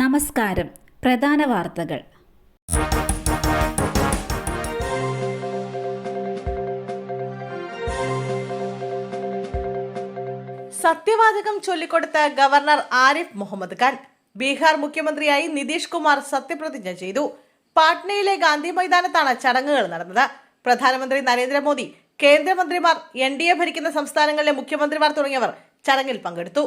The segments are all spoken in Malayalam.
നമസ്കാരം. പ്രധാന വാർത്തകൾ. സത്യവാചകം ചൊല്ലിക്കൊടുത്ത ഗവർണർ ആരിഫ് മുഹമ്മദ് ഖാൻ ബീഹാർ മുഖ്യമന്ത്രിയായി നിതീഷ് കുമാർ സത്യപ്രതിജ്ഞ ചെയ്തു. പാട്നയിലെ ഗാന്ധി മൈതാനത്താണ് ചടങ്ങുകൾ നടന്നത്. പ്രധാനമന്ത്രി നരേന്ദ്രമോദി കേന്ദ്രമന്ത്രിമാർ എൻ ഡി എ ഭരിക്കുന്ന സംസ്ഥാനങ്ങളിലെ മുഖ്യമന്ത്രിമാർ തുടങ്ങിയവർ ചടങ്ങിൽ പങ്കെടുത്തു.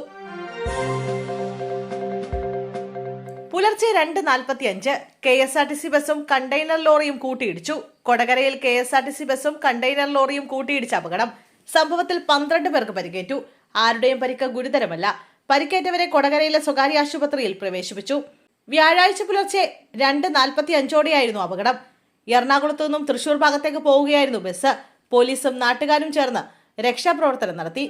പുലർച്ചെ രണ്ട് നാൽപ്പത്തി അഞ്ച് K S R T C ബസും കണ്ടെയ്നർ ലോറിയും കൂട്ടിയിടിച്ചു. കൊടകരയിൽ K S R T C ബസും കണ്ടെയ്നർ ലോറിയും കൂട്ടിയിടിച്ച അപകടം. സംഭവത്തിൽ പന്ത്രണ്ട് പേർക്ക് പരിക്കേറ്റു. ആരുടെയും പരിക്ക് ഗുരുതരമല്ല. പരിക്കേറ്റവരെ കൊടകരയിലെ സ്വകാര്യ ആശുപത്രിയിൽ പ്രവേശിപ്പിച്ചു. വ്യാഴാഴ്ച പുലർച്ചെ രണ്ട് നാൽപ്പത്തി അഞ്ചോടെയായിരുന്നു അപകടം. എറണാകുളത്തു നിന്നും തൃശൂർ ഭാഗത്തേക്ക് പോവുകയായിരുന്നു ബസ്. പോലീസും നാട്ടുകാരും ചേർന്ന് രക്ഷാപ്രവർത്തനം നടത്തി.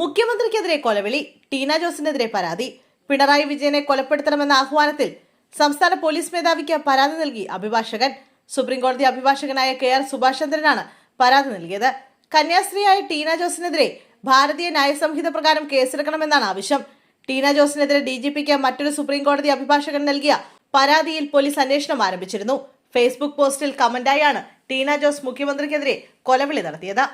മുഖ്യമന്ത്രിക്കെതിരെ കൊലവിളി ടീന ജോസിനെതിരെ പരാതി പിണറായി വിജയനെ കൊലപ്പെടുത്തണമെന്ന ആഹ്വാനത്തിൽ സംസ്ഥാന പോലീസ് മേധാവിക്ക് പരാതി നൽകി അഭിഭാഷകൻ. സുപ്രീംകോടതി അഭിഭാഷകനായ കെ ആർ സുഭാഷ് ചന്ദ്രനാണ് പരാതി നൽകിയത്. കന്യാസ്ത്രീയായ ടീന ജോസിനെതിരെ ഭാരതീയ ന്യായ സംഹിത പ്രകാരം കേസെടുക്കണമെന്നാണ് ആവശ്യം. ടീന ജോസിനെതിരെ ഡി ജി പിക്ക് മറ്റൊരു സുപ്രീംകോടതി അഭിഭാഷകൻ നൽകിയ പരാതിയിൽ പോലീസ് അന്വേഷണം ആരംഭിച്ചിരുന്നു. ഫേസ്ബുക്ക് പോസ്റ്റിൽ കമന്റായാണ് ടീന ജോസ് മുഖ്യമന്ത്രിക്കെതിരെ കൊലവിളി നടത്തിയത്.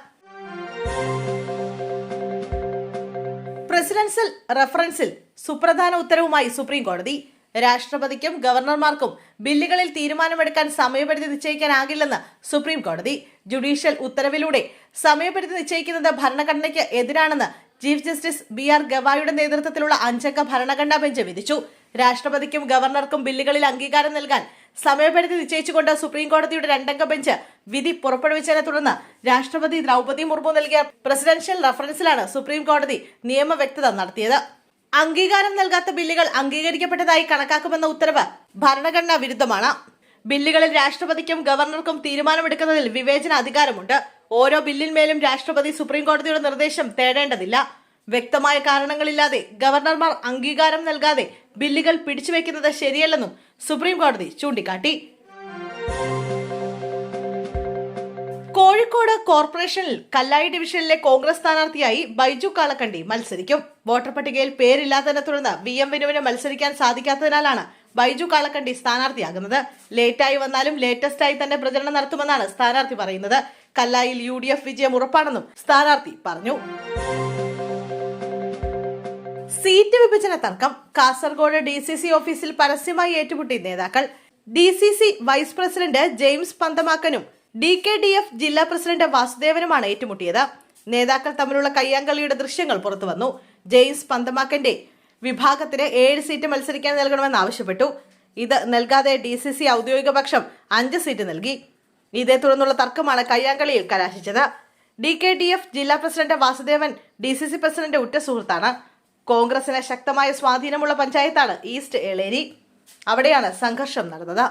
പ്രസിഡൻഷ്യൽ റഫറൻസിൽ സുപ്രധാന ഉത്തരവുമായി സുപ്രീം കോടതി രാഷ്ട്രപതിക്കും ഗവർണർമാർക്കും ബില്ലുകളിൽ തീരുമാനമെടുക്കാൻ സമയപരിധി നിശ്ചയിക്കാനാകില്ലെന്ന് സുപ്രീം കോടതി ജുഡീഷ്യൽ ഉത്തരവിലൂടെ സമയപരിധി നിശ്ചയിക്കുന്നത് ഭരണഘടനയ്ക്ക് എതിരാണെന്ന് ചീഫ് ജസ്റ്റിസ് ബി ആർ ഗവായുടെ നേതൃത്വത്തിലുള്ള അഞ്ചംഗ ഭരണഘടനാ ബെഞ്ച് വിധിച്ചു. രാഷ്ട്രപതിക്കും ഗവർണർക്കും ബില്ലുകളിൽ അംഗീകാരം നൽകാൻ സമയപരിധി നിശ്ചയിച്ചുകൊണ്ട് സുപ്രീം കോടതിയുടെ രണ്ടംഗ ബെഞ്ച് വിധി പുറപ്പെടുവിച്ചതിനെ തുടർന്ന് രാഷ്ട്രപതി ദ്രൗപതി മുർമു നൽകിയ പ്രസിഡൻഷ്യൽ റഫറൻസിലാണ് സുപ്രീം കോടതി നിയമവ്യക്തത നടത്തിയത്. അംഗീകാരം നൽകാത്ത ബില്ലുകൾ അംഗീകരിക്കപ്പെട്ടതായി കണക്കാക്കുമെന്ന ഉത്തരവ് ഭരണഘടനാ വിരുദ്ധമാണ്. ബില്ലുകളിൽ രാഷ്ട്രപതിക്കും ഗവർണർക്കും തീരുമാനമെടുക്കുന്നതിൽ വിവേചന അധികാരമുണ്ട്. ഓരോ ബില്ലിന്മേലും രാഷ്ട്രപതി സുപ്രീം കോടതിയുടെ നിർദ്ദേശം തേടേണ്ടതില്ല. വ്യക്തമായ കാരണങ്ങളില്ലാതെ ഗവർണർമാർ അംഗീകാരം നൽകാതെ ബില്ലുകൾ പിടിച്ചുവെക്കുന്നത് ശരിയല്ലെന്നും സുപ്രീം കോടതി ചൂണ്ടിക്കാട്ടി. കോഴിക്കോട് കോർപ്പറേഷനിൽ കല്ലായി ഡിവിഷനിലെ കോൺഗ്രസ് സ്ഥാനാർത്ഥിയായി ബൈജു കാളക്കണ്ടി മത്സരിക്കും. വോട്ടർ പട്ടികയിൽ പേരില്ലാത്തതിനെ തുടർന്ന് വി എം വിനുവിന് മത്സരിക്കാൻ സാധിക്കാത്തതിനാലാണ് ബൈജു കാളക്കണ്ടി സ്ഥാനാർത്ഥിയാകുന്നത്. ലേറ്റായി വന്നാലും ലേറ്റസ്റ്റായി തന്നെ പ്രചരണം നടത്തുമെന്നാണ് സ്ഥാനാർത്ഥി പറയുന്നത്. കല്ലായിൽ യു ഡി എഫ് വിജയം ഉറപ്പാണെന്നും സ്ഥാനാർത്ഥി പറഞ്ഞു. സീറ്റ് വിഭജന തർക്കം. കാസർഗോഡ് ഡി സി സി ഓഫീസിൽ പരസ്യമായി ഏറ്റുമുട്ടി നേതാക്കൾ. D C C vice president James പന്തമാക്കനും D K D F ജില്ലാ പ്രസിഡന്റ് വാസുദേവനുമാണ് ഏറ്റുമുട്ടിയത്. നേതാക്കൾ തമ്മിലുള്ള കയ്യാങ്കളിയുടെ ദൃശ്യങ്ങൾ പുറത്തുവന്നു. ജെയിംസ് പന്തമാക്കന്റെ വിഭാഗത്തിന് ഏഴ് സീറ്റ് മത്സരിക്കാൻ നൽകണമെന്ന് ആവശ്യപ്പെട്ടു. ഇത് നൽകാതെ ഡി സി സി ഔദ്യോഗിക പക്ഷം അഞ്ച് സീറ്റ് നൽകി. ഇതേ തുടർന്നുള്ള തർക്കമാണ് കയ്യാങ്കളിയിൽ കലാശിച്ചത്. ഡി കെ ഡി എഫ് ജില്ലാ president Vasudevan D C C president ഉറ്റ സുഹൃത്താണ്. കോൺഗ്രസിന് ശക്തമായ സ്വാധീനമുള്ള പഞ്ചായത്താണ് ഈസ്റ്റ് എളേരി. അവിടെയാണ് സംഘർഷം നടന്നത്.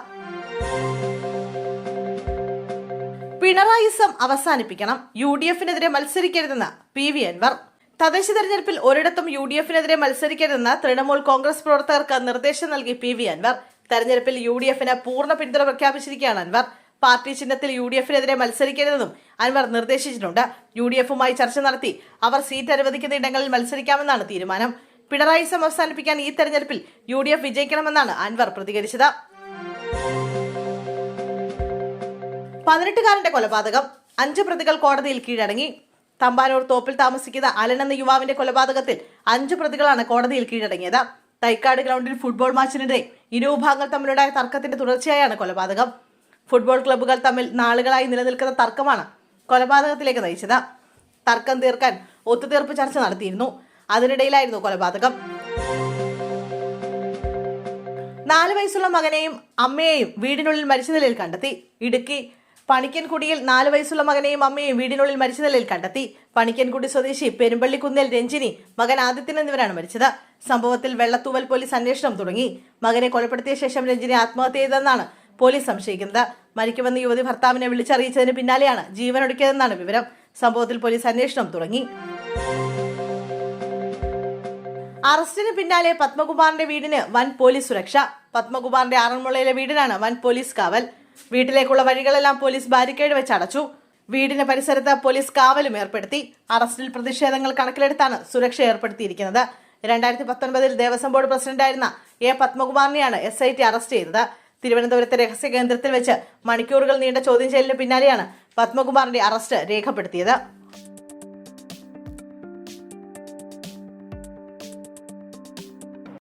പിണറായിസം അവസാനിപ്പിക്കണം. യു ഡി എഫിനെതിരെ മത്സരിക്കരുതെന്ന് പി വി അൻവർ. തദ്ദേശ തെരഞ്ഞെടുപ്പിൽ ഒരിടത്തും യു ഡി എഫിനെതിരെ മത്സരിക്കരുതെന്ന് തൃണമൂൽ കോൺഗ്രസ് പ്രവർത്തകർക്ക് നിർദ്ദേശം നൽകി പി വി അൻവർ. തെരഞ്ഞെടുപ്പിൽ യു ഡി എഫിന് പൂർണ പിന്തുണ പ്രഖ്യാപിച്ചിരിക്കുകയാണ് അൻവർ. പാർട്ടി ചിഹ്നത്തിൽ യു ഡി എഫിനെതിരെ മത്സരിക്കരുതെന്നും അൻവർ നിർദ്ദേശിച്ചിട്ടുണ്ട്. യു ഡി എഫുമായി ചർച്ച നടത്തി അവർ സീറ്റ് അനുവദിക്കുന്ന ഇടങ്ങളിൽ മത്സരിക്കാമെന്നാണ് തീരുമാനം. പിണറായിസം അവസാനിപ്പിക്കാൻ ഈ തെരഞ്ഞെടുപ്പിൽ യു ഡി എഫ് വിജയിക്കണമെന്നാണ് അൻവർ പ്രതികരിച്ചത്. പതിനെട്ടുകാരന്റെ കൊലപാതകം. അഞ്ച് പ്രതികൾ കോടതിയിൽ കീഴടങ്ങി. തമ്പാനൂർ തോപ്പിൽ താമസിക്കുന്ന അലൻ എന്ന യുവാവിന്റെ കൊലപാതകത്തിൽ അഞ്ച് പ്രതികളാണ് കോടതിയിൽ കീഴടങ്ങിയത്. തൈക്കാട് ഗ്രൗണ്ടിൽ ഫുട്ബോൾ മാച്ചിനിടെ ഇരുവിഭാഗങ്ങൾ തമ്മിലുണ്ടായ തർക്കത്തിന്റെ തുടർച്ചയായാണ് കൊലപാതകം. ഫുട്ബോൾ ക്ലബ്ബുകൾ തമ്മിൽ നാളുകളായി നിലനിൽക്കുന്ന തർക്കമാണ് കൊലപാതകത്തിലേക്ക് നയിച്ചത്. തർക്കം തീർക്കാൻ ഒത്തുതീർപ്പ് ചർച്ച നടത്തിയിരുന്നു. അതിനിടയിലായിരുന്നു കൊലപാതകം. നാല് വയസ്സുള്ള മകനെയും അമ്മയെയും വീടിനുള്ളിൽ മരിച്ച നിലയിൽ കണ്ടെത്തി. ഇടുക്കി പണിക്കൻകുടിയിൽ നാല് വയസ്സുള്ള മകനെയും അമ്മയെയും വീടിനുള്ളിൽ മരിച്ച നിലയിൽ കണ്ടെത്തി. പണിക്കൻകുടി സ്വദേശി പെരുമ്പള്ളിക്കുന്നിൽ രഞ്ജിനി മകൻ ആദിത്യൻ എന്നിവരാണ് മരിച്ചത്. സംഭവത്തിൽ വെള്ളത്തൂവൽ പോലീസ് അന്വേഷണം തുടങ്ങി. മകനെ കൊലപ്പെടുത്തിയ ശേഷം രഞ്ജിനി ആത്മഹത്യ ചെയ്തെന്നാണ് പോലീസ് സംശയിക്കുന്നത്. മരിക്കുമെന്ന് യുവതി ഭർത്താവിനെ വിളിച്ചറിയിച്ചതിന് പിന്നാലെയാണ് ജീവനൊടുക്കിയതെന്നാണ് വിവരം. സംഭവത്തിൽ പോലീസ് അന്വേഷണം തുടങ്ങി. അറസ്റ്റിന് പിന്നാലെ പത്മകുമാറിന്റെ വീടിന് വൻ പോലീസ് സുരക്ഷ. പത്മകുമാറിന്റെ ആറന്മുളയിലെ വീടിനാണ് വൻ പോലീസ് കാവൽ. വീട്ടിലേക്കുള്ള വഴികളെല്ലാം പോലീസ് ബാരിക്കേഡ് വെച്ച് അടച്ചു. വീടിന് പരിസരത്ത് പോലീസ് കാവലും ഏർപ്പെടുത്തി. അറസ്റ്റിൽ പ്രതിഷേധങ്ങൾ കണക്കിലെടുത്താണ് സുരക്ഷ ഏർപ്പെടുത്തിയിരിക്കുന്നത്. രണ്ടായിരത്തി പത്തൊൻപതിൽ ദേവസ്വം ബോർഡ് പ്രസിഡന്റായിരുന്ന എ പത്മകുമാറിനെയാണ് എസ് ഐ ടി അറസ്റ്റ് ചെയ്തത്. തിരുവനന്തപുരത്തെ രഹസ്യ കേന്ദ്രത്തിൽ വെച്ച് മണിക്കൂറുകൾ നീണ്ട ചോദ്യം ചെയ്യലിന് പിന്നാലെയാണ് പത്മകുമാറിന്റെ അറസ്റ്റ് രേഖപ്പെടുത്തിയത്.